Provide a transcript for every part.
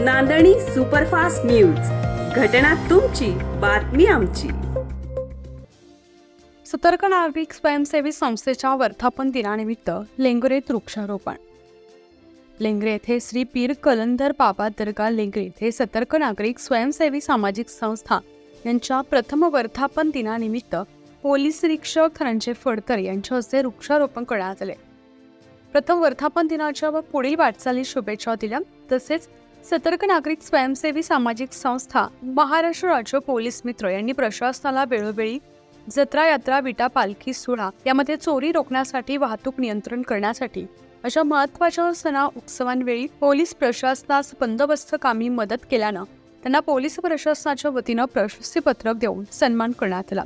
नांदणी superfast news. घटना तुमची बातमी आमची. सतर्क नागरिक स्वयंसेवी संस्थेच्या वर्धापन दिनानिमित्त लेंगरेत वृक्षारोपण. लेंगरे येथे श्री पीर कलंदर बाबा दर्गा लेंगरे येथे सतर्क नागरिक स्वयंसेवी सामाजिक संस्था यांच्या प्रथम वर्धापन दिनानिमित्त पोलीस निरीक्षक धनंजय फडकर यांच्या हस्ते वृक्षारोपण करण्यात आले. प्रथम वर्धापन दिनाच्या व पुढील वाटचाली शुभेच्छा दिल्या. तसेच सतर्क नागरिक स्वयंसेवी सामाजिक संस्था महाराष्ट्र राज्य पोलीस मित्र यांनी प्रशासनाला वेळोवेळी जत्रा यात्रा विटा पालखी सोहळा यामध्ये चोरी रोखण्यासाठी वाहतूक नियंत्रण करण्यासाठी अशा महत्त्वाच्या सणा उत्सवांवेळी पोलीस प्रशासनास बंदोबस्त कामी मदत केल्यानं त्यांना पोलीस प्रशासनाच्या वतीनं प्रशस्तीपत्रक देऊन सन्मान करण्यात आला.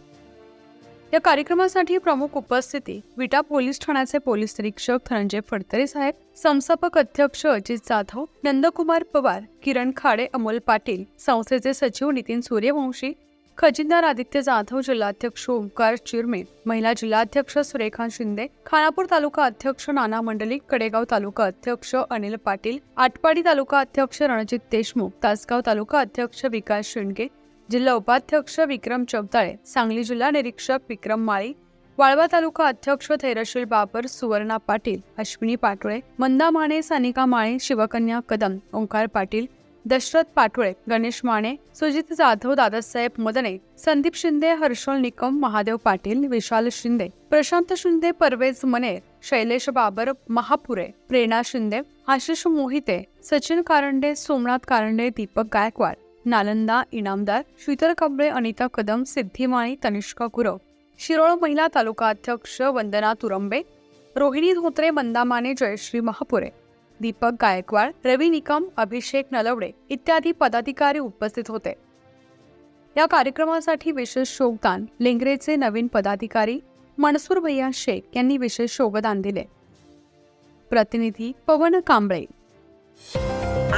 या कार्यक्रमासाठी प्रमुख उपस्थिती विटा पोलीस ठाण्याचे पोलीस निरीक्षक धनंजय फडतरे साहेब संस्थापक अध्यक्ष अजित जाधव नंदकुमार पवार किरण खाडे अमोल पाटील संस्थेचे सचिव नितीन सूर्यवंशी खजिनदार आदित्य जाधव जिल्हाध्यक्ष ओंकार चिरमे महिला जिल्हाध्यक्ष सुरेखा शिंदे खानापूर तालुका अध्यक्ष नाना मंडलिक कडेगाव तालुका अध्यक्ष अनिल पाटील आटपाडी तालुका अध्यक्ष रणजित देशमुख तासगाव तालुका अध्यक्ष विकास शेंडगे जिल्हा उपाध्यक्ष विक्रम चौताळे सांगली जिल्हा निरीक्षक विक्रम माळी वाळवा तालुका अध्यक्ष थैरशील बाबर सुवर्णा पाटील अश्विनी पाटोळे मंदा माने सानिका माळे शिवकन्या कदम ओंकार पाटील दशरथ पाटोळे गणेश माने सुजित जाधव दादासाहेब मदने संदीप शिंदे हर्षल निकम महादेव पाटील विशाल शिंदे प्रशांत शिंदे परवेज मनेर शैलेश बाबर महापुरे प्रेरणा शिंदे आशिष मोहिते सचिन कारंडे सोमनाथ कारंडे दीपक गायकवाड नालंदा इनामदार शीतल कांबळे अनिता कदम सिद्धिमाणी तनिष्का गुरव. शिरोळ महिला तालुका अध्यक्ष वंदना तुरंबे रोहिणी धोत्रे मंदामाने जयश्री महापुरे दीपक गायकवाड रवी निकम अभिषेक नलवडे इत्यादी पदाधिकारी उपस्थित होते. या कार्यक्रमासाठी विशेष योगदान लेंगरेचे नवीन पदाधिकारी मनसूर भैया शेख यांनी विशेष योगदान दिले. प्रतिनिधी पवन कांबळे.